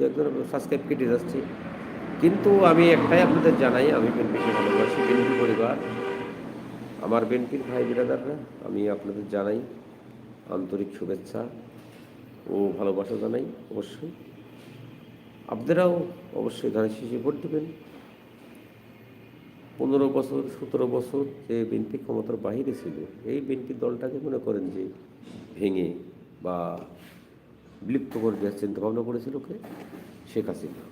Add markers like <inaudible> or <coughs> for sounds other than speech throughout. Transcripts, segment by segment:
দু একজন সাবস্ক্রাইব কেটে যাচ্ছে। কিন্তু আমি একটাই আপনাদের জানাই, আমি বিএনপিকে ভালোবাসি বিএনপি পরিবার। আমার বিএনপির ভাই বিরাদাররা আমি আপনাদের জানাই আন্তরিক শুভেচ্ছা ও ভালোবাসা জানাই অবশ্যই। আপনারাও অবশ্যই ধানের শীষে ভোট দেবেন। পনেরো বছর, সতেরো বছর যে বিএনপি ক্ষমতার বাহিরে ছিল, এই বিএনপি দলটাকে মনে করেন যে ভেঙে বা বিলুপ্ত করে দেওয়ার চিন্তা ভাবনা করেছিল কে? শেখ হাসিনা।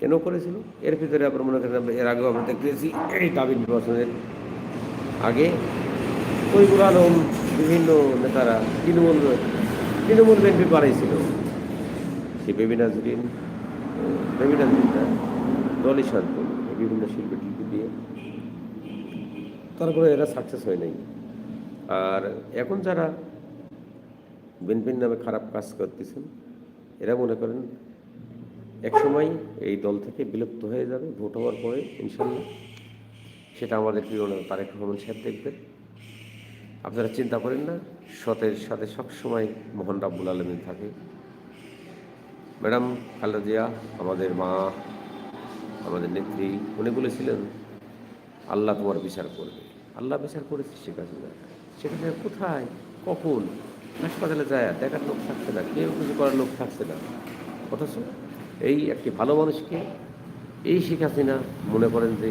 কেন করেছিল? এর ভিতরে আপনার মনে করেন এর আগেও আমরা দেখতেছি এই দাবি নির্বাচনের আগে। তৈবুর আলম, বিভিন্ন নেতারা, তৃণমূল তৃণমূল বিএনপি বাড়াইছিল সে বেবি নাজরিন বেবি নাজরিনটা দলই বিভিন্ন শিল্পী টিল্পী দিয়ে। তারপরে এরা সাকসেস হয় নাই। আর এখন যারা বিএনপির নামে খারাপ কাজ করতেছেন, এরা মনে করেন একসময় এই দল থেকে বিলুপ্ত হয়ে যাবে, ভোট হওয়ার পরে ইনশাল্লাহ সেটা আমাদের প্রিয় তারেক রহমান সাহেব দেখবেন। আপনারা চিন্তা করেন না, সতের সাথে সবসময় মোহন রাব্বুল আলমিন থাকে। ম্যাডাম খালেদা জিয়া, আমাদের মা, আমাদের নেত্রী, উনি বলেছিলেন, আল্লাহ তোমার বিচার করবে। আল্লাহ বিচার করেছে শেখ হাসিনা। শেখ কোথায়? কখন? হাসপাতালে যায়, দেখার লোক থাকছে না, কেউ কিছু করার লোক থাকছে না। অথচ এই একটি ভালো মানুষকে এই শেখ হাসিনা মনে করেন যে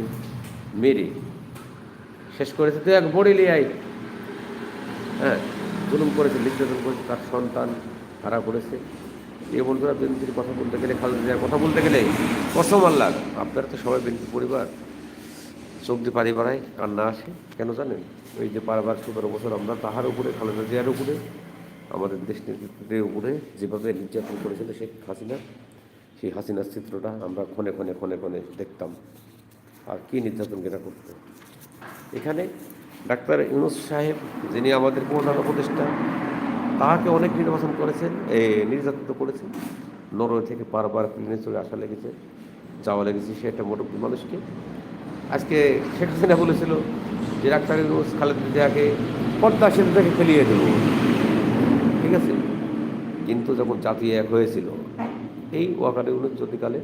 মেরে শেষ করেছে। তো এক বড়ি আই হ্যাঁ জুলুম করেছে, নির্যাতন করেছে, তার সন্তান হারা করেছে। এ বন্ধুরা বিএনপির কথা বলতে গেলে, খালেদা কথা বলতে গেলে কসম আল্লাহ, আপনারা তো সবাই বিএনপি পরিবার, চোখ দিয়ে পাড়ি বাড়ায়, কান্না আসে। কেন জানেন? ওই যে বারবার সতেরো বছর আমরা তাহার উপরে, খালেদা জিয়ার উপরে আমাদের দেশ নেতৃত্বের উপরে যেভাবে নির্যাতন করেছিল শেখ হাসিনা, সেই হাসিনার চিত্রটা আমরা ক্ষণে ক্ষণে ক্ষণে ক্ষণে দেখতাম। আর কী নির্যাতন কেনা করতো? এখানে ডাক্তার ইউনুস সাহেব, যিনি আমাদের প্রধান উপদেষ্টা তাহাকে অনেক নির্বাচন করেছেন, এ, নির্যাতিত করেছেন। নরওয়ে থেকে বারবার প্লেনে চলে আসা লেগেছে, যাওয়া লেগেছে, সে একটা মোটামুটি মানুষকে। আজকে শেখ হাসিনা বলেছিল যে, ডাক্তার ইউনুস খালেদা জিয়াকে পদ্মা সেতু থেকে ফেলিয়ে দেব। কিন্তু যখন জাতি এক হয়েছিল এই ওয়াকারে ইউনুস যদিকালে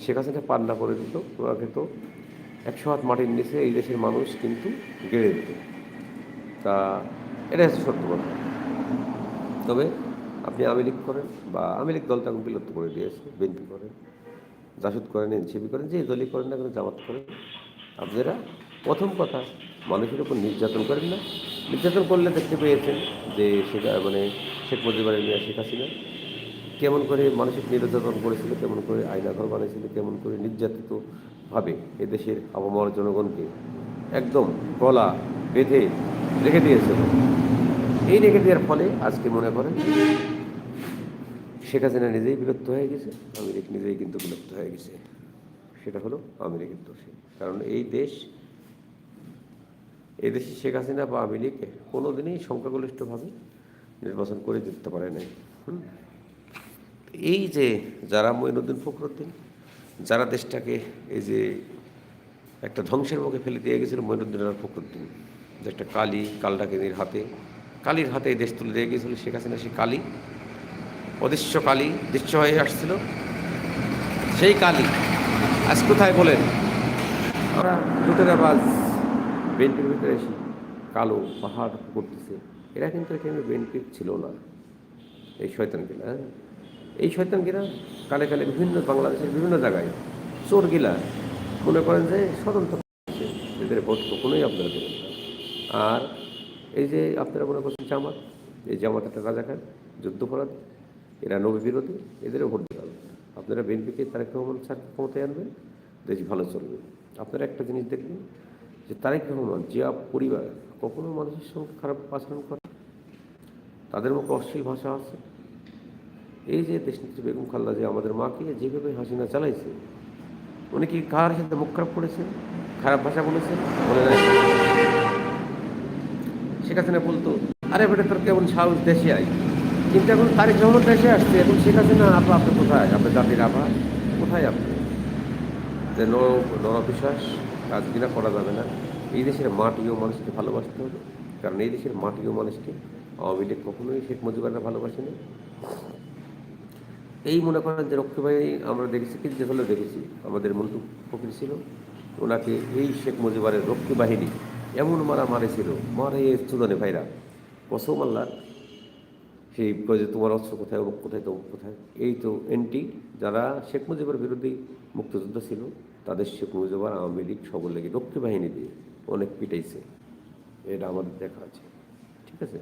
শেখ হাসিনা পান্না করে দিত ওনাকে তো একশো হাত মাটির নিচে এই দেশের মানুষ কিন্তু গেড়ে দিত। তা এটা হচ্ছে সত্য কথা। তবে আপনি আওয়ামী লীগ করেন বা আওয়ামী লীগ দলটা এখন বিলুপ্ত করে দিয়েছে বিএনপি করেন জাসুদ করেন এনসিপি করেন যে দলই করেন না কেন জামাত করেন আপনারা প্রথম কথা মানুষের উপর নির্যাতন করেন না। নির্যাতন করলে দেখতে পেয়েছেন যে সেটা মানে শেখ মুজিবুরের মেয়ে, শেখ হাসিনা কেমন করে মানসিক নির্যাতন করেছিল, কেমন করে আইনাঘর বানিয়েছিল, কেমন করে নির্যাতিতভাবে এদেশের আবহাওয়ার জনগণকে একদম গলা বেঁধে রেখে দিয়েছিল। এই রেখে দেওয়ার ফলে আজকে মনে করেন শেখ হাসিনা নিজেই বিলুপ্ত হয়ে গেছে আমেরিক নিজেই কিন্তু বিলুপ্ত হয়ে গেছে। সেটা হলো আমেরিকার দোষে। কারণ এই দেশ এই দেশে শেখ হাসিনা বা আওয়ামী লীগ কোনো দিনই সংখ্যাগরিষ্ঠভাবে নির্বাচন করে জিততে পারে নাই? এই যে যারা মঈনুদ্দিন ফখরুদ্দিন, যারা দেশটাকে এই যে একটা ধ্বংসের মুখে ফেলে দিয়ে গেছিল মঈনুদ্দিন আর ফখরুদ্দিন, যে একটা কালী, কালডাকিনীর হাতে, কালীর হাতে এই দেশ তুলে দিয়ে গিয়েছিল শেখ হাসিনা, সেই কালী, অদৃশ্য কালী, দৃশ্য হয়ে আসছিল। সেই কালী আজ কোথায় বলেন? আমরা লুটেরাবাজ বিএনপির ভিতরে কালো পাহাড় করতেছে এরা কিন্তু এখানে বিএনপির ছিল না। এই শয়তানগিলা হ্যাঁ? এই শয়তানগিরা কালে কালে বিভিন্ন বাংলাদেশের বিভিন্ন জায়গায় চোর চোরগিলা মনে করেন যে স্বতন্ত্র এদের ভোট কখনোই আপনারা দেবেন না। আর এই যে আপনারা মনে করছেন জামাত, এই জামাত একটা রাজাকার, যুদ্ধপরাধ, এরা নবী বিরোধী এদেরও ভোট দিতে হবে। আপনারা বিএনপিকে তারেক রহমান ক্ষমতায় আনবেন, দেশ ভালো চলবে। আপনারা একটা জিনিস দেখবেন যে তারেক রহমান জিয়া পরিবার, কখনো মানুষের সঙ্গে খারাপ আচরণ করে? তাদের মুখে অশ্লীল ভাষা আছে। এই যে দেশনেত্রী বেগম খাল্লা যে আমাদের মাকে যেভাবে হাসিনা চালাইছে, উনি কি কার সাথে মুখ খারাপ করেছেন? খারাপ ভাষা বলেছেন? বলে নাই। বলতো, আরে বেটা, তোর কেমন সাহস দেশে আই কিন্তু এখন তারিখ রহমান দেশে আসছে, এখন শেখ হাসিনা, আপা, আপনি কোথায়? আপনার জাতির আভা কোথায় আপনি? যে নরবিশ্বাস। কাজ কিনা করা যাবে না। এই দেশের মাটিও মানুষকে ভালোবাসতে হবে। কারণ এই দেশের মাটিও মানুষকে আওয়ামী লীগ কখনোই শেখ মুজিবাররা ভালোবাসেনি। এই মনে করেন যে রক্ষী ভাই আমরা দেখেছি কিন্তু হলেও দেখেছি। আমাদের মন্টু ফকির ছিল, ওনাকে এই শেখ মুজিবারের রক্ষী বাহিনী এমন মারা মারেছিল মারে সুদানে ভাইরা। কসম আল্লাহ সেই যে তোমার অস্ত্র কোথায়, অমুক কোথায়, তমুক কোথায়? এই তো এনটি যারা শেখ মুজিবের বিরোধী মুক্তিযোদ্ধা ছিল, তাদের শেখ মুজিবার আওয়ামী লীগ সকল লেগে রক্ষী বাহিনী দিয়ে অনেক পিটাইছে। এটা আমাদের দেখা আছে। ঠিক আছে?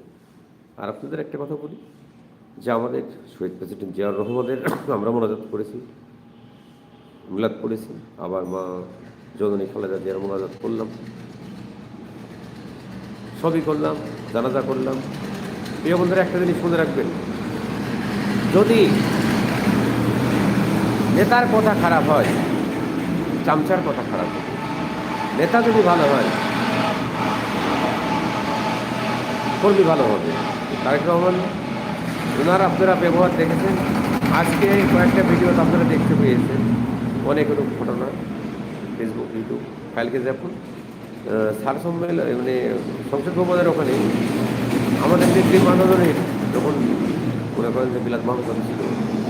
আর আপনাদের একটা কথা বলি, যে আমাদের শহীদ প্রেসিডেন্ট জিয়াউর রহমানের <coughs> আমরা মোনাজাত করেছি, মিলাদ করেছি আবার মা জননী খালেদা জিয়ার মোনাজাত করলাম। সবই করলাম, জানাজা করলাম। প্রিয় বন্ধুরা একটা জিনিস মনে রাখবেন। যদি নেতার কথা খারাপ হয়, চামচার কথা খারাপ হয়, নেতা যদি ভালো হয়, কর্মী ভালো হবে। তারেক রহমান ওনার আপনারা ব্যবহার দেখেছেন। আজকে কয়েকটা ভিডিও আপনারা দেখতে পেয়েছেন। অনেক রকম ঘটনা ফেসবুক ইউটিউব কালকে যখন সার সম্মেলন মানে সংসদ ভবনের ওখানে আমাদের নেত্রী মাননীয় যখন মনে করেন যে বিলাত মাহমুদ ছিল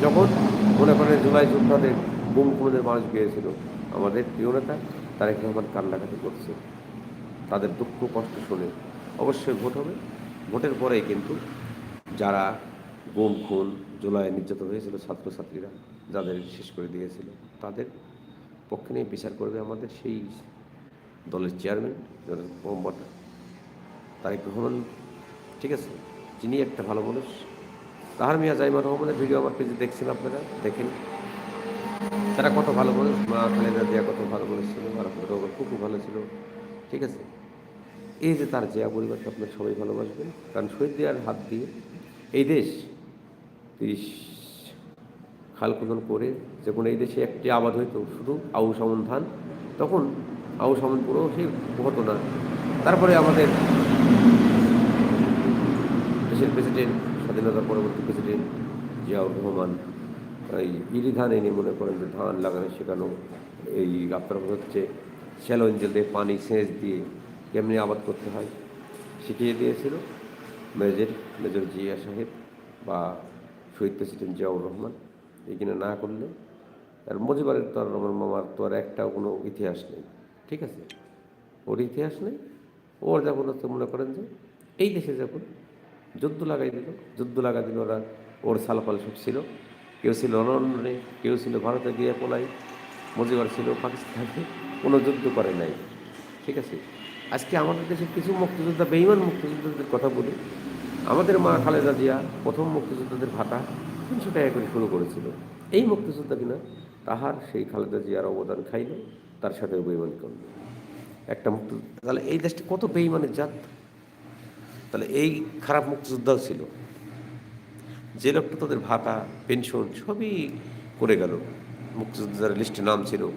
যখন মনে করেন জুলাই যোদ্ধাদের গুম খুনের মানুষ গিয়েছিল আমাদের প্রিয় নেতা তারেক রহমান কান্নাকাটি করছে। তাদের দুঃখ কষ্ট শুনে অবশ্যই ভোট হবে। ভোটের পরেই কিন্তু যারা গুম খুন জুলাই নির্যাতন হয়েছিল, ছাত্রছাত্রীরা যাদের শেষ করে দিয়েছিল, তাদের পক্ষে নিয়ে বিচার করবে আমাদের সেই দলের চেয়ারম্যান মোহাম্মদ তারেক রহমান। ঠিক আছে? যিনি একটা ভালো মানুষ, তাহার মিয়া জাইমা রহমানের ভিডিও আমার পেজে দেখছেন আপনারা, দেখেন। তারা কত ভালো মানুষ, মা খালেদা জিয়া কত ভালো মানুষ ছিল আর খুব ভালো ছিল, ঠিক আছে? এই যে তার জিয়া পরিবারকে আপনার সবাই ভালোবাসবেন, কারণ শহীদ দেওয়ার হাত দিয়ে এই দেশ তিরিশ খাল খনন করে যখন এই দেশে একটি আবাদ হইতো, শুধু আউ সামন ধান, তখন আউ সামন পুরো সেই হতো না তারপরে আমাদের দেশের প্রেসিডেন্ট, স্বাধীনতা পরবর্তী প্রেসিডেন্ট জিয়াউর রহমান, এই ইরি ধান এনে মনে করেন যে ধান লাগানো শেখানো এই আপনার হচ্ছে শ্যালো ইঞ্জেল দিয়ে পানি সেচ দিয়ে কেমনি আবাদ করতে হয়, শিখিয়ে দিয়েছিল মেজর মেজর জিয়া সাহেব বা শহীদ প্রেসিডেন্ট জিয়াউর রহমান। এখানে না করলে আর মজিবারের তো আর আমার মামার তো আর একটাও কোনো ইতিহাস নেই, ঠিক আছে? ওর ইতিহাস নেই, ওর যখন হচ্ছে মনে করেন যে এই দেশে যখন যুদ্ধ লাগাই দিল, যুদ্ধ লাগাই দিল ওরা, ওর সালফাল সব ছিল। কেউ ছিল লন্ডনে, কেউ ছিল ভারতে গিয়ে পলাই, মজিবার ছিল পাকিস্তানে, কোনো যুদ্ধ করে নাই। ঠিক আছে? আজকে আমাদের দেশের কিছু মুক্তিযোদ্ধা বেইমান মুক্তিযোদ্ধাদের কথা বলি। আমাদের মা খালেদা জিয়া প্রথম মুক্তিযোদ্ধাদের ভাতা তিনশো টাকা করে শুরু করেছিল। এই মুক্তিযোদ্ধা কিনা, তাহার সেই খালেদা জিয়ার অবদান খাইল, তার সাথে বেইমান করল। একটা মুক্তি তাহলে এই দেশটা কত বেইমানের জাত? তাহলে এই খারাপ মুক্তিযোদ্ধাও ছিল। যে লোকটা তাদের ভাতা পেনশন সবই করে গেল। মুক্তিযোদ্ধার লিস্টে নাম ছিল।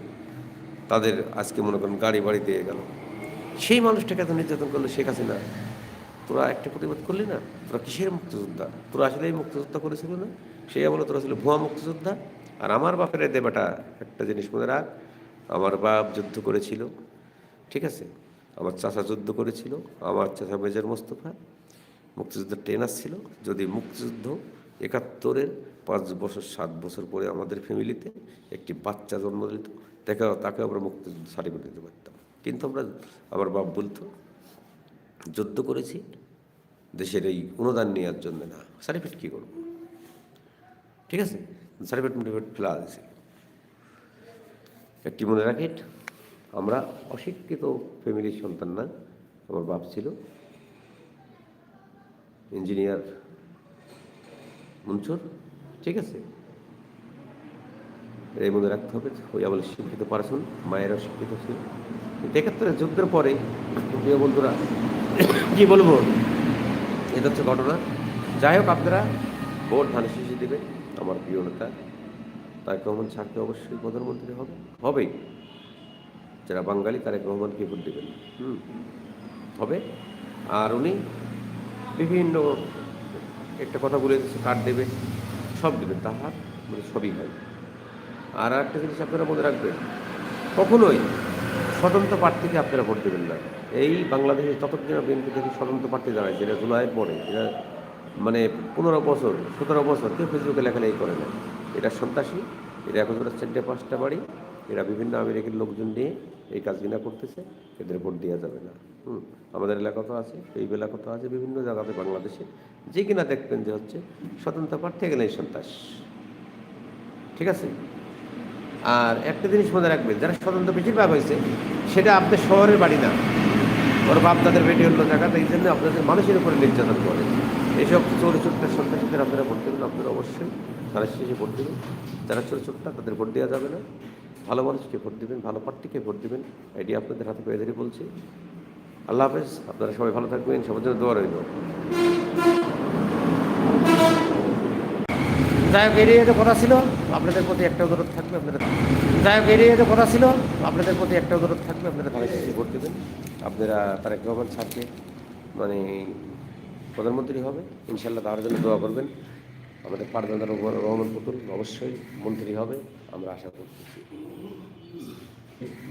তাদের আজকে মনে করেন গাড়ি বাড়ি দিয়ে গেল। সেই মানুষটাকে এত নির্যাতন করল শেখ হাসিনা। তোরা একটা প্রতিবাদ করলি না? তোরা কিসের মুক্তিযোদ্ধা? তোরা আসলে এই মুক্তিযোদ্ধা করেছিল না? সে বলে, তোরা ছিল ভুয়া মুক্তিযোদ্ধা। আর আমার বাপের এদের বেটা একটা জিনিস মনে রাখ, আমার বাপ যুদ্ধ করেছিল। ঠিক আছে? আমার চাচা যুদ্ধ করেছিল, আমার চাচা মেজর মোস্তফা, মুক্তিযুদ্ধের ট্রেন আসছিল যদি মুক্তিযুদ্ধ একাত্তরের পাঁচ বছর, সাত বছর পরে আমাদের ফ্যামিলিতে একটি বাচ্চা জন্ম দিত তাকে তাকে আমরা মুক্তিযুদ্ধ সার্টিফিকেট দিতে পারতাম। কিন্তু আমরা, আমার বাপ বলতো, যুদ্ধ করেছি, দেশের এই অনুদান নেওয়ার জন্য না সার্টিফিকেট কী করব? ঠিক আছে? সার্টিফিকেট মোটিফিকেট ফেলা দিয়েছিল একটি মনে রাখেন আমরা অশিক্ষিত ফ্যামিলির সন্তান না, আমার বাপ ছিল ইঞ্জিনিয়ার মনসুর, ঠিক আছে? এই মনে রাখতে হবে, ওই আমাদের শিক্ষিত পারসন মায়েরা শিক্ষিত ছিল। কিন্তু একাত্তরের যুদ্ধের পরে, প্রিয় বন্ধুরা, কি বলব? এটা হচ্ছে ঘটনা। যাই হোক, আপনারা ভোট ধান শিশি দেবে আমার প্রিয় নেতা। তারেক রহমান ছাড়তে অবশ্যই প্রধানমন্ত্রী হবে। হবেই। যারা বাঙালি তারেক রহমানকে ভোট দেবেন হুম, হবে? আর উনি বিভিন্ন একটা কথা বলে দিচ্ছে কার্ড দেবে? সব দেবেন তাহার মানে সবই হয়। আর একটা জিনিস আপনারা মনে রাখবেন, কখনোই স্বতন্ত্র প্রার্থীকে আপনারা ভোট দেবেন না। এই বাংলাদেশে ততদিন বিএনপি থেকে স্বতন্ত্র প্রার্থী দাঁড়ায়, যেটা জুলাই পরে, যেটা মানে পনেরো বছর, সতেরো বছর, কেউ ফেসবুকে লেখালেখি করে না। এটা সন্ত্রাসী, এটা এখন চারটে পাঁচটা বাড়ি। এরা বিভিন্ন আমেরিকার লোকজন নিয়ে এই কাজ কাজগুলো করতেছে, এদের ভোট দেওয়া যাবে না। হুম, আমাদের এলাকাতেও আছে এই এলাকাতেও আছে, বিভিন্ন জায়গাতে বাংলাদেশে। যে কিনা দেখবেন যে হচ্ছে স্বতন্ত্র প্রার্থী গেলে সন্ত্রাস। ঠিক আছে? আর একটা জিনিস মনে রাখবেন, যারা স্বতন্ত্র বেশিরভাগ হয়েছে, সেটা আপনার শহরের বাড়ি না। ওর বাপ তাদের বেটি অন্য জায়গাতে, এই জন্য আপনাদের মানুষের উপরে নির্যাতন করে। এইসব চোর চোরটার সন্ত্রাসীদের আপনারা ভোট দেবেন, আপনারা অবশ্যই তারা শেষে ভোট দেবেন। যারা চোর চোরটা, তাদের ভোট দেওয়া যাবে না। ভালো মানুষকে ভোট দেবেন ভালো পার্টিকে ভোট দেবেন এটি আপনাদের হাতে পেয়ে ধরে বলছি। আল্লাহ হাফেজ আপনারা সবাই ভালো থাকবেন সবার জন্য দোয়া রইল। যাই হোক এরিয়াতে কথা ছিল আপনাদের প্রতি একটা অনুরোধ থাকবে আপনারা যাই হোক এরিয়াতে কথা ছিল আপনাদের প্রতি একটা অনুরোধ থাকবে আপনারা শেষে ভোট দেবেন আপনারা তারেক রহমান স্যারকে মানে প্রধানমন্ত্রী হবে ইনশাল্লাহ তার জন্য দোয়া করবেন। আমাদের পারদান রহমান পুতুল অবশ্যই মন্ত্রী হবে আমরা আশা করতেছি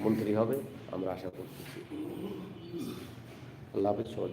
মন্ত্রী হবে আমরা আশা করতেছি। আল্লাহ হাফিজ সবার